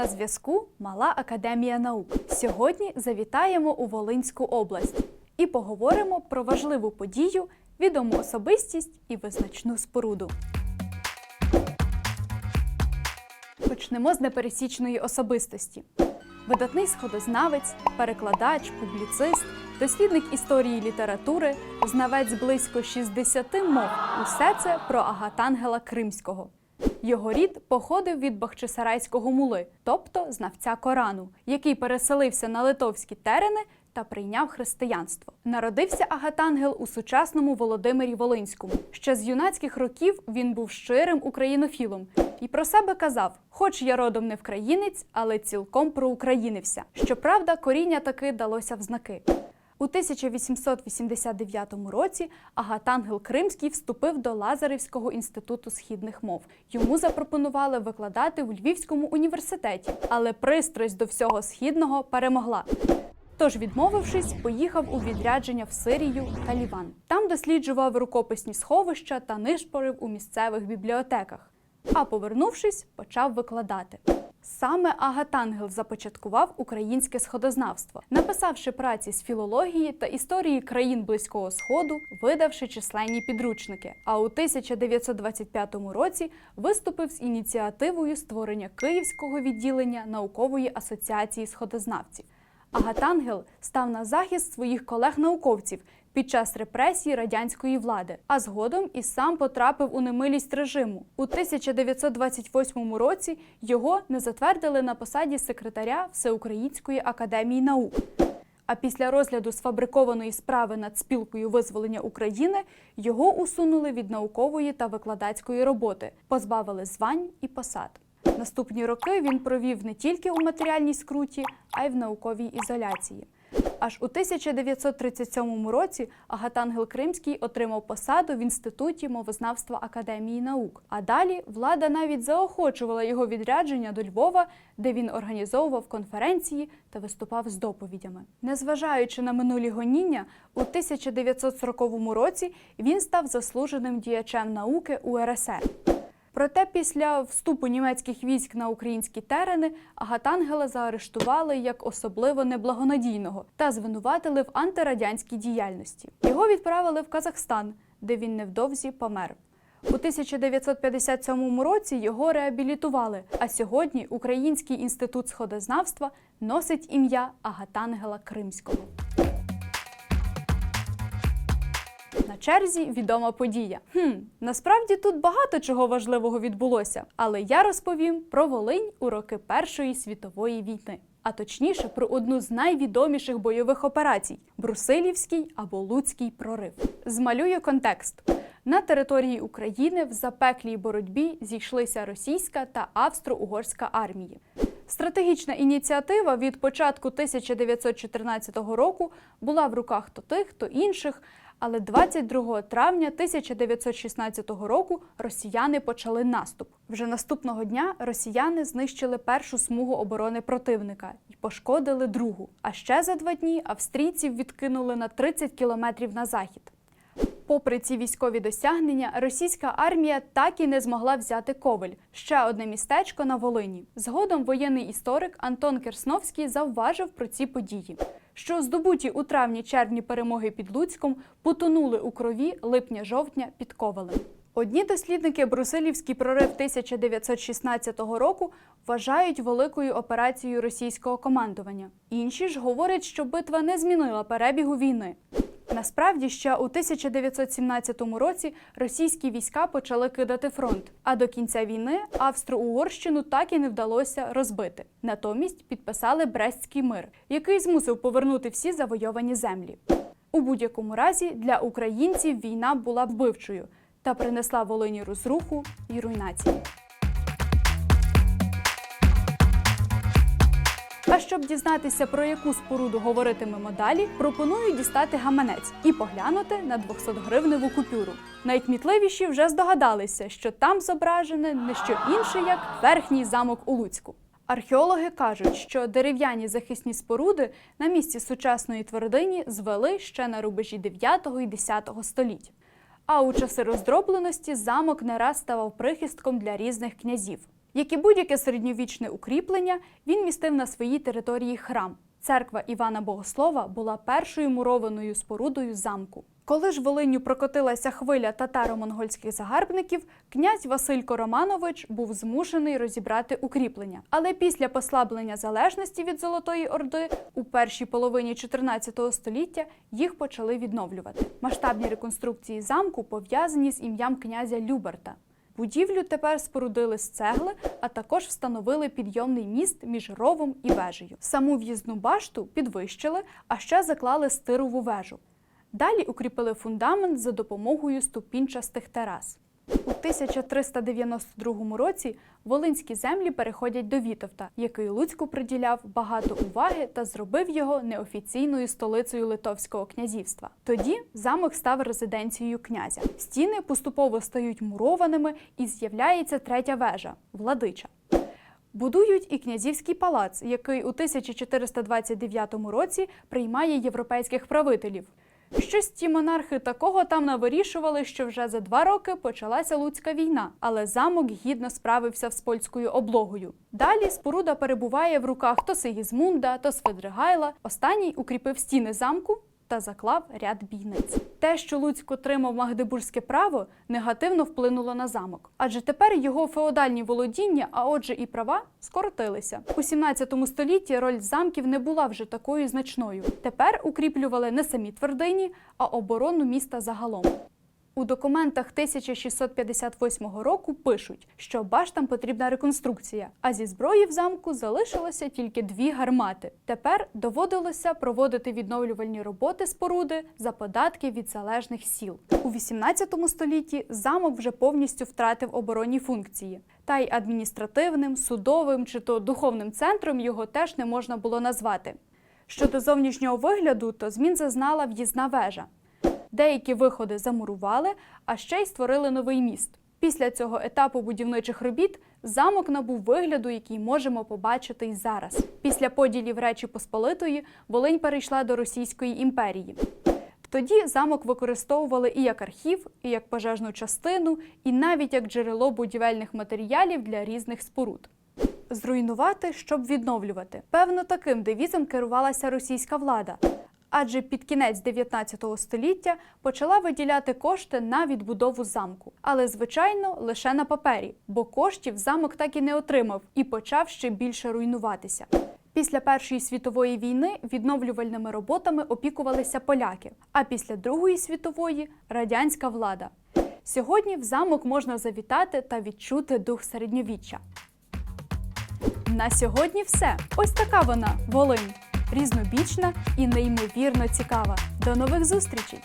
На зв'язку Мала Академія наук. Сьогодні завітаємо у Волинську область і поговоримо про важливу подію, відому особистість і визначну споруду. Почнемо з непересічної особистості. Видатний сходознавець, перекладач, публіцист, дослідник історії і літератури, знавець близько 60 мов. Усе це про Агатангела Кримського. Його рід походив від Бахчисарайського мули, тобто знавця Корану, який переселився на литовські терени та прийняв християнство. Народився Агатангел у сучасному Володимирі Волинському. Ще з юнацьких років він був щирим українофілом і про себе казав: хоч я родом не вкраїнець, але цілком проукраїнився. Щоправда, коріння таки далося в знаки. У 1889 році Агатангел Кримський вступив до Лазаревського інституту східних мов. Йому запропонували викладати у Львівському університеті, але пристрасть до всього східного перемогла. Тож, відмовившись, поїхав у відрядження в Сирію та Ліван. Там досліджував рукописні сховища та нишпорив у місцевих бібліотеках. А повернувшись, почав викладати. Саме Агатангел започаткував українське сходознавство, написавши праці з філології та історії країн Близького Сходу, видавши численні підручники. А у 1925 році виступив з ініціативою створення Київського відділення наукової асоціації сходознавців. Агатангел став на захист своїх колег-науковців під час репресій радянської влади, а згодом і сам потрапив у немилість режиму. У 1928 році його не затвердили на посаді секретаря Всеукраїнської академії наук. А після розгляду сфабрикованої справи над спілкою визволення України його усунули від наукової та викладацької роботи, позбавили звань і посад. Наступні роки він провів не тільки у матеріальній скруті, а й в науковій ізоляції. Аж у 1937 році Агатангел Кримський отримав посаду в інституті мовознавства Академії наук. А далі влада навіть заохочувала його відрядження до Львова, де він організовував конференції та виступав з доповідями. Незважаючи на минулі гоніння, у 1940 році він став заслуженим діячем науки УРСР. Проте після вступу німецьких військ на українські терени Агатангела заарештували як особливо неблагонадійного та звинуватили в антирадянській діяльності. Його відправили в Казахстан, де він невдовзі помер. У 1957 році його реабілітували. А сьогодні Український інститут сходознавства носить ім'я Агатангела Кримського. Черзі відома подія. Хм, насправді тут багато чого важливого відбулося, але я розповім про Волинь у роки Першої світової війни. А точніше про одну з найвідоміших бойових операцій Брусилівський або Луцький прорив. Змалюю контекст. На території України в запеклій боротьбі зійшлися російська та австро-угорська армії. Стратегічна ініціатива від початку 1914 року була в руках то тих, то інших. Але 22 травня 1916 року росіяни почали наступ. Вже наступного дня росіяни знищили першу смугу оборони противника і пошкодили другу. А ще за два дні австрійців відкинули на 30 кілометрів на захід. Попри ці військові досягнення, російська армія так і не змогла взяти Ковель ще одне містечко на Волині. Згодом воєнний історик Антон Керсновський завважив про ці події, що здобуті у травні-червні перемоги під Луцьком потонули у крові липня-жовтня під Ковелем. Одні дослідники Брусилівський прорив 1916 року вважають великою операцією російського командування. Інші ж говорять, що битва не змінила перебігу війни. Насправді, ще у 1917 році російські війська почали кидати фронт, а до кінця війни Австро-Угорщину так і не вдалося розбити. Натомість підписали Брестський мир, який змусив повернути всі завойовані землі. У будь-якому разі для українців війна була вбивчою та принесла Волині розруху і руйнації. Щоб дізнатися, про яку споруду говоритимемо далі, пропоную дістати гаманець і поглянути на 200-гривневу купюру. Найкмітливіші вже здогадалися, що там зображене не що інше, як верхній замок у Луцьку. Археологи кажуть, що дерев'яні захисні споруди на місці сучасної твердині звели ще на рубежі 9 і 10 століть. А у часи роздробленості замок не раз ставав прихистком для різних князів. Як і будь-яке середньовічне укріплення, він містив на своїй території храм. Церква Івана Богослова була першою мурованою спорудою замку. Коли ж Волинню прокотилася хвиля татаро-монгольських загарбників, князь Василько Романович був змушений розібрати укріплення. Але після послаблення залежності від Золотої Орди у першій половині 14 століття їх почали відновлювати. Масштабні реконструкції замку пов'язані з ім'ям князя Люберта. Будівлю тепер спорудили з цегли, а також встановили підйомний міст між ровом і вежею. Саму в'їзну башту підвищили, а ще заклали стирову вежу. Далі укріпили фундамент за допомогою ступінчастих терас. У 1392 році волинські землі переходять до Вітовта, який Луцьку приділяв багато уваги та зробив його неофіційною столицею Литовського князівства. Тоді замок став резиденцією князя. Стіни поступово стають мурованими і з'являється третя вежа владича. Будують і князівський палац, який у 1429 році приймає європейських правителів. Щось ті монархи такого там навирішували, що вже за два роки почалася Луцька війна, але замок гідно справився з польською облогою. Далі споруда перебуває в руках то Сигізмунда, то Сфедригайла. Останній укріпив стіни замку та заклав ряд бійниць. Те, що Луцьк отримав магдебурзьке право, негативно вплинуло на замок, адже тепер його феодальні володіння, а отже і права, скоротилися. У 17 столітті роль замків не була вже такою значною. Тепер укріплювали не самі твердині, а оборону міста загалом. У документах 1658 року пишуть, що баштам потрібна реконструкція, а зі зброї в замку залишилося тільки дві гармати. Тепер доводилося проводити відновлювальні роботи споруди за податки від залежних сіл. У 18 столітті замок вже повністю втратив оборонні функції. Та й адміністративним, судовим чи то духовним центром його теж не можна було назвати. Щодо зовнішнього вигляду, то змін зазнала в'їзна вежа. Деякі виходи замурували, а ще й створили новий міст. Після цього етапу будівничих робіт замок набув вигляду, який можемо побачити й зараз. Після поділів Речі Посполитої Волинь перейшла до Російської імперії. Тоді замок використовували і як архів, і як пожежну частину, і навіть як джерело будівельних матеріалів для різних споруд. Зруйнувати, щоб відновлювати. Певно, таким девізом керувалася російська влада. Адже під кінець 19 століття почала виділяти кошти на відбудову замку, але звичайно лише на папері, бо коштів замок так і не отримав і почав ще більше руйнуватися. Після Першої світової війни відновлювальними роботами опікувалися поляки, а після Другої світової радянська влада. Сьогодні в замок можна завітати та відчути дух середньовіччя. На сьогодні все. Ось така вона Волинь. Різнобічна і неймовірно цікава. До нових зустрічей!